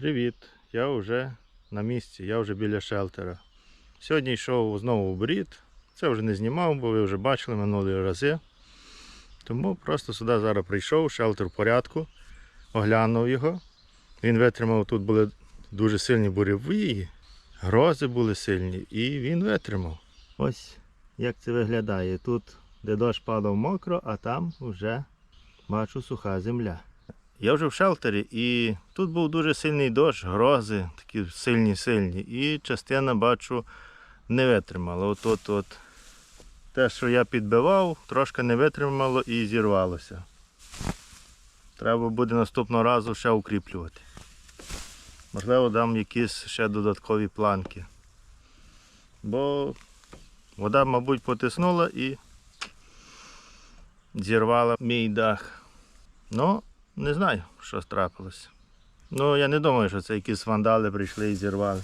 Привіт! Я вже на місці, я вже біля шелтера. Сьогодні йшов знову в брід. Це вже не знімав, бо ви вже бачили минулі рази. Тому просто сюди зараз прийшов, шелтер в порядку, оглянув його. Він витримав, тут були дуже сильні буревії, грози були сильні, і він витримав. Ось як це виглядає. Тут, де дощ падав мокро, а там вже бачу суха земля. Я вже в шелтері, і тут був дуже сильний дощ, грози, такі сильні, сильні. І частина, бачу, не витримала. От, от, от. Те, що я підбивав, трошки не витримало і зірвалося. Треба буде наступного разу ще укріплювати. Можливо, дам якісь ще додаткові планки. Бо вода, мабуть, потиснула і зірвала мій дах. Ну, не знаю, що трапилося. Ну, я не думаю, що це якісь вандали прийшли і зірвали.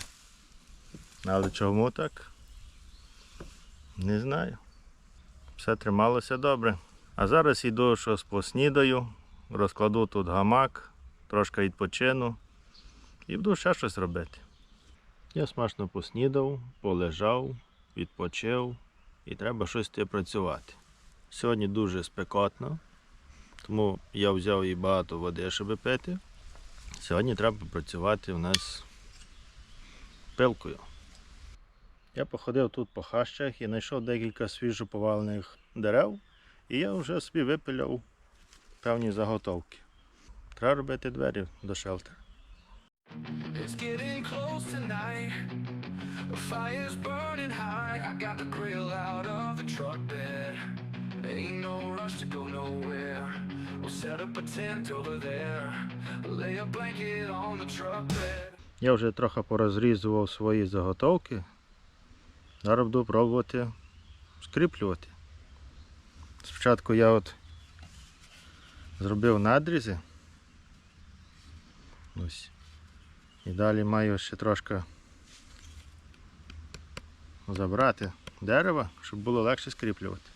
Але чому так? Не знаю. Все трималося добре. А зараз йду щось поснідаю, розкладу тут гамак, трошки відпочину і буду ще щось робити. Я смачно поснідав, полежав, відпочив і треба щось працювати. Сьогодні дуже спекотно, тому я взяв і багато води, щоб пити. Сьогодні треба працювати у нас пилкою. Я походив тут по хащах і знайшов декілька свіжоповалених дерев, і я вже собі випиляв певні заготовки. Треба робити двері до шелтера. Fire's burning high. I got the grill out of the truck bed. Ain't no rush to go nowhere. We'll set up a tent over there. Lay a blanket on the truck bed. Я вже трохи порозрізував свої заготовки. Зараз буду пробувати скріплювати. Спочатку я от зробив надрізи. Ось. І далі маю ще трошки забрати дерева, щоб було легше скріплювати.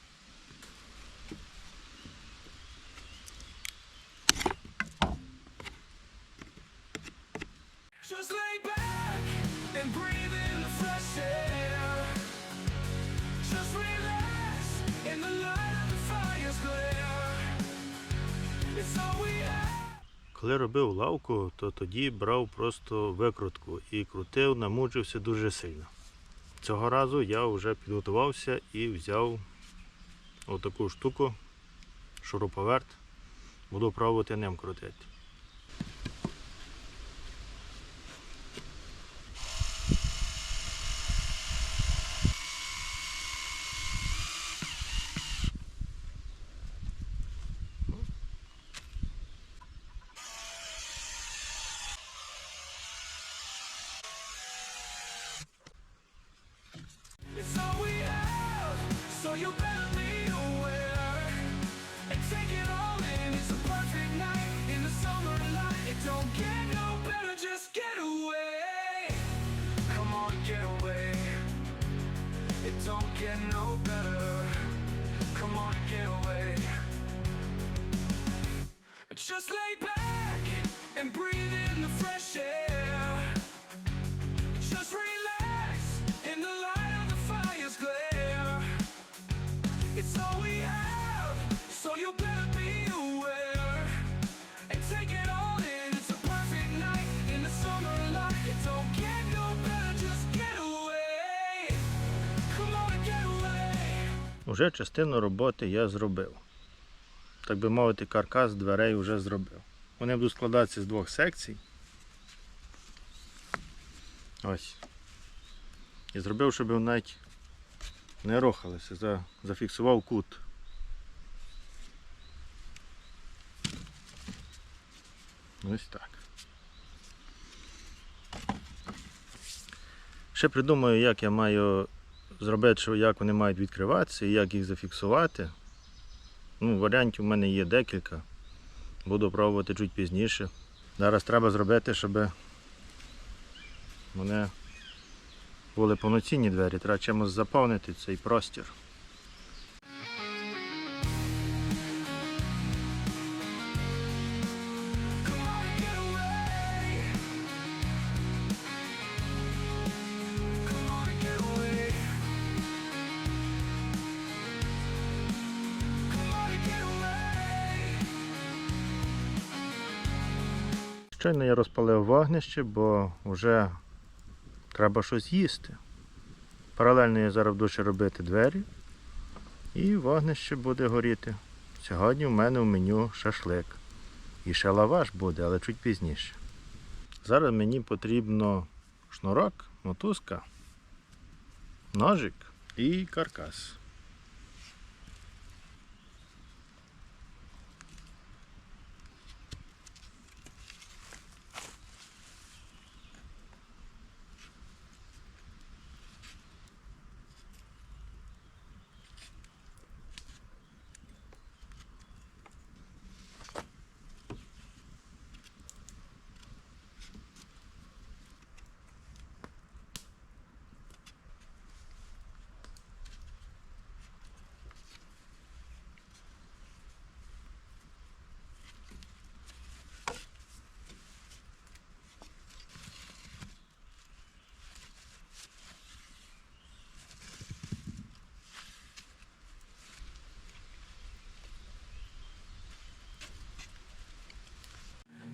Робив то тоді брав просто викрутку і крутив, намучився дуже сильно. Цього разу я вже підготувався і взяв отаку штуку, шуруповерт. Буду пробувати ним крутити. Уже частину роботи я зробив. Так би мовити, каркас дверей вже зробив. Вони будуть складатися з двох секцій. Ось. І зробив, щоб вони навіть не рухалися. За- Зафіксував кут. Ось так. Ще придумаю, як я маю зробити, що як вони мають відкриватися і як їх зафіксувати. Ну, варіантів в мене є декілька. Буду пробувати чуть пізніше. Зараз треба зробити, щоб вони були повноцінні двері. Треба чимось заповнити цей простір. Щойно я розпалив вогнище, бо вже треба щось їсти. Паралельно я зараз буду ще робити двері і вогнище буде горіти. Сьогодні в мене в меню шашлик. І ще лаваш буде, але чуть пізніше. Зараз мені потрібно шнурок, мотузка, ножик і каркас.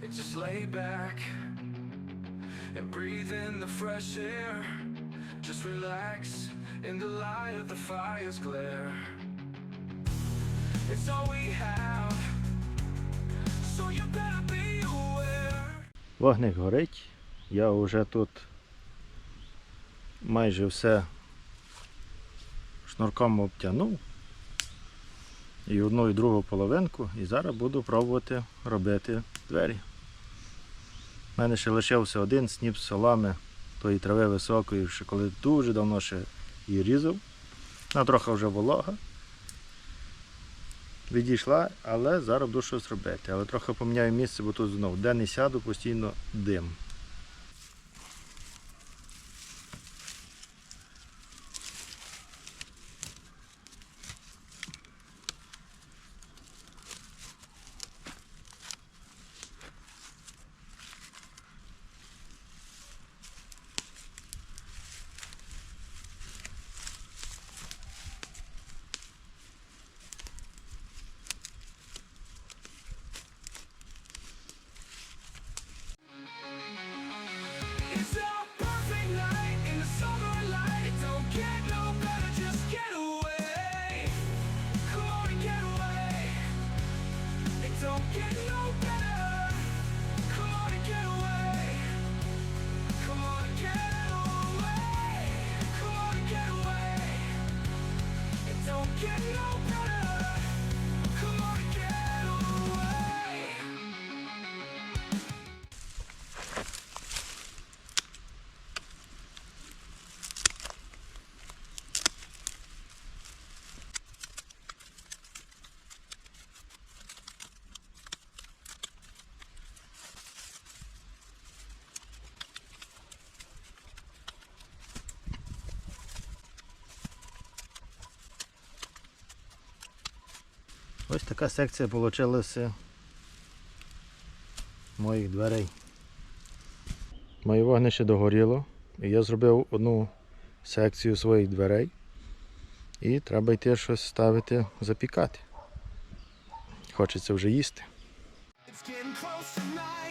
And just lay back and breathe in the fresh air. Just relax in the light of the fire's glare. It's all we have, so you better be aware. Вогник горить. Я вже тут майже все шнурком обтягнув. І одну і другу половинку. І зараз буду пробувати робити двері. У мене ще лишився один сніп солами тої трави високої, ще коли дуже давно ще її різав. Вона трохи вже волога. Відійшла, але зараз буду щось робити. Але трохи поміняю місце, бо тут знову де не сяду, постійно дим. Ось така секція вийшла моїх дверей. Моє вогнище догоріло. І я зробив одну секцію своїх дверей. І треба йти щось ставити, запікати. Хочеться вже їсти. It's getting close tonight.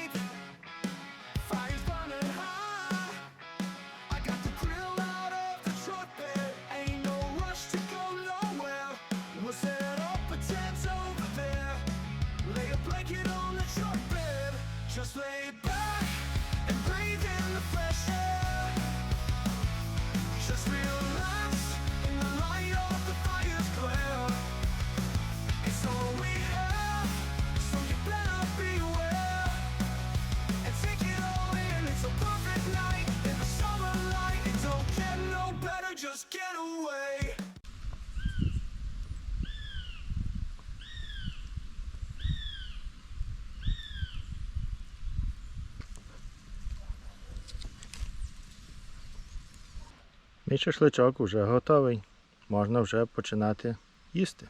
Мій шашличок вже готовий. Можна вже починати їсти.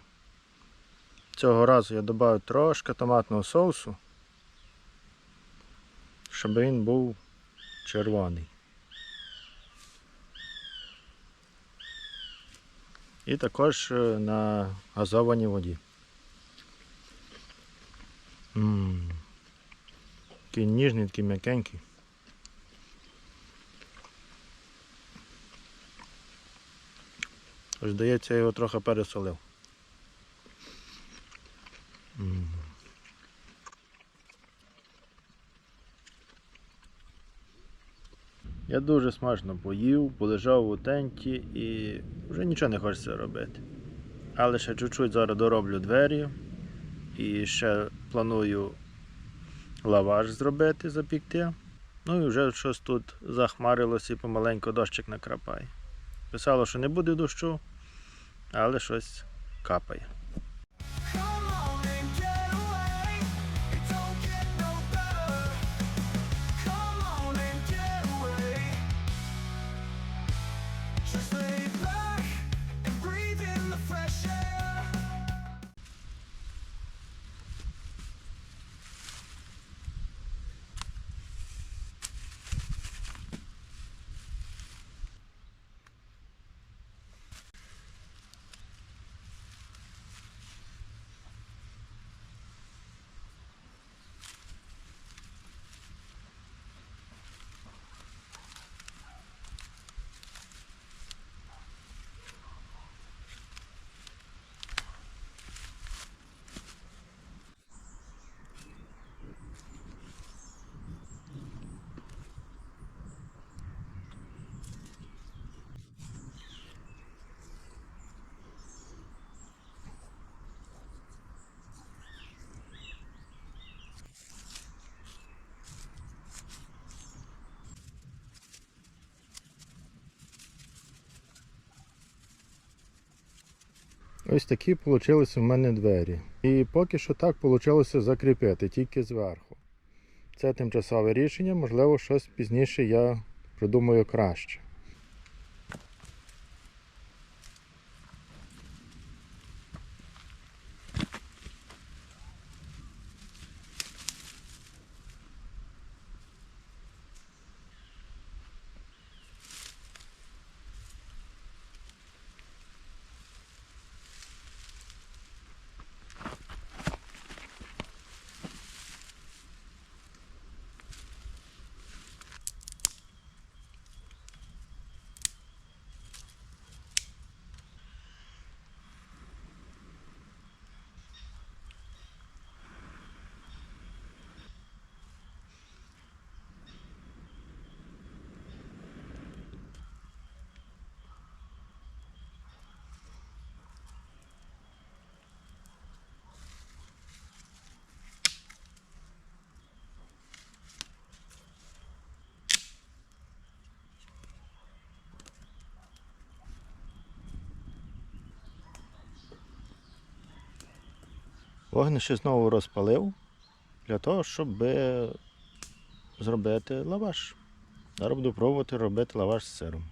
Цього разу я додав трошки томатного соусу, щоб він був червоний. І також е, на газованій воді. Такий ніжний, такий м'якенький. Ось здається, я його трохи пересолив. Я дуже смачно поїв, полежав у тенті і вже нічого не хочеться робити. Але ще чуть-чуть зараз дороблю двері і ще планую лаваш зробити, запікти. Ну і вже щось тут захмарилося і помаленьку дощик накрапає. Писало, що не буде дощу, але щось капає. Ось такі вийшли в мене двері. І поки що так вийшло закріпити, тільки зверху. Це тимчасове рішення, можливо, щось пізніше я придумаю краще. Вогнище знову розпалив для того, щоб зробити лаваш. Зараз буду пробувати робити лаваш з сиром.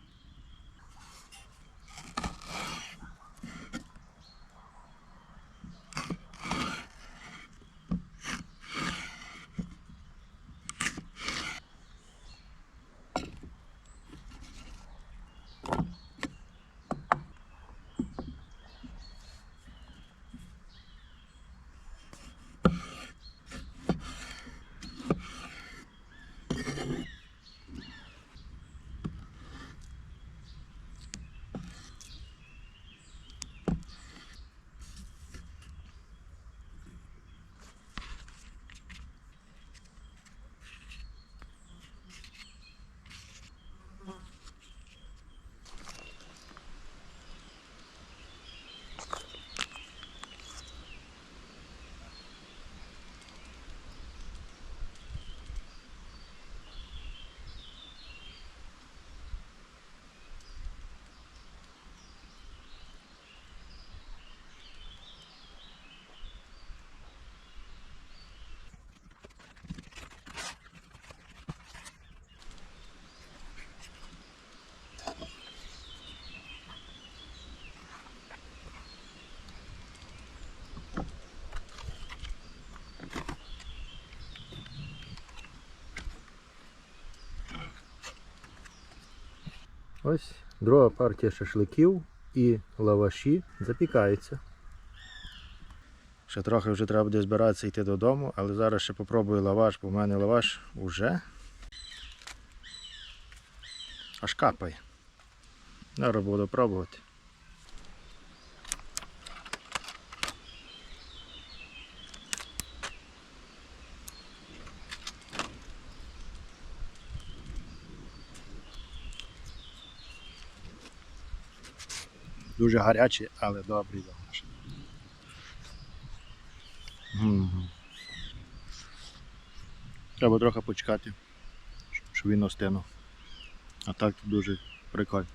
Ось друга партія шашликів і лаваші запікаються. Ще трохи вже треба буде збиратися йти додому, але зараз ще попробую лаваш, бо в мене лаваш уже аж капає. Зараз буду пробувати. Дуже гарячий, але лаваш. Мгм. Треба трохи почекати, щоб- щоб він остинув. А так дуже прикольно.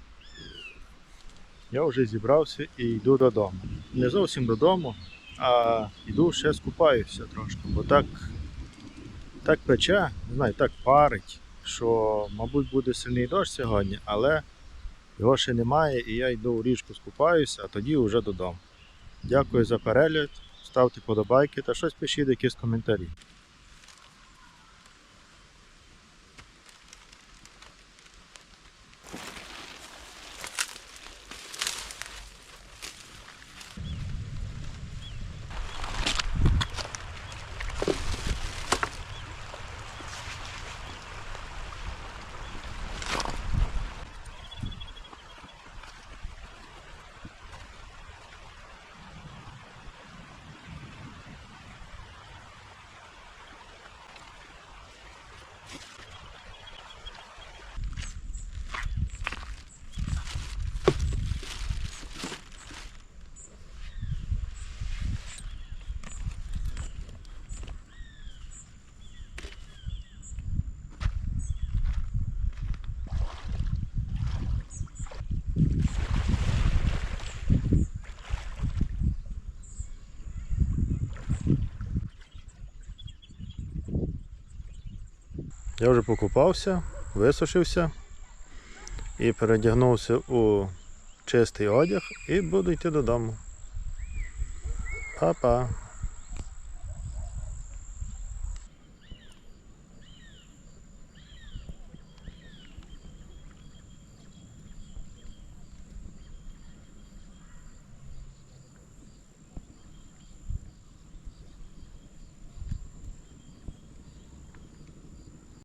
Я вже зібрався і йду додому. Не зовсім додому, а йду ще скупаюся трошки, бо так, так пече, не знаю, так парить, що, мабуть, буде сильний дощ сьогодні, але його ще немає, і я йду у річку скупаюся, а тоді вже додому. Дякую за перегляд, ставте подобайки та щось пишіть, якісь коментарі. Я вже покупався, висушився і передягнувся у чистий одяг і буду йти додому. Па-па!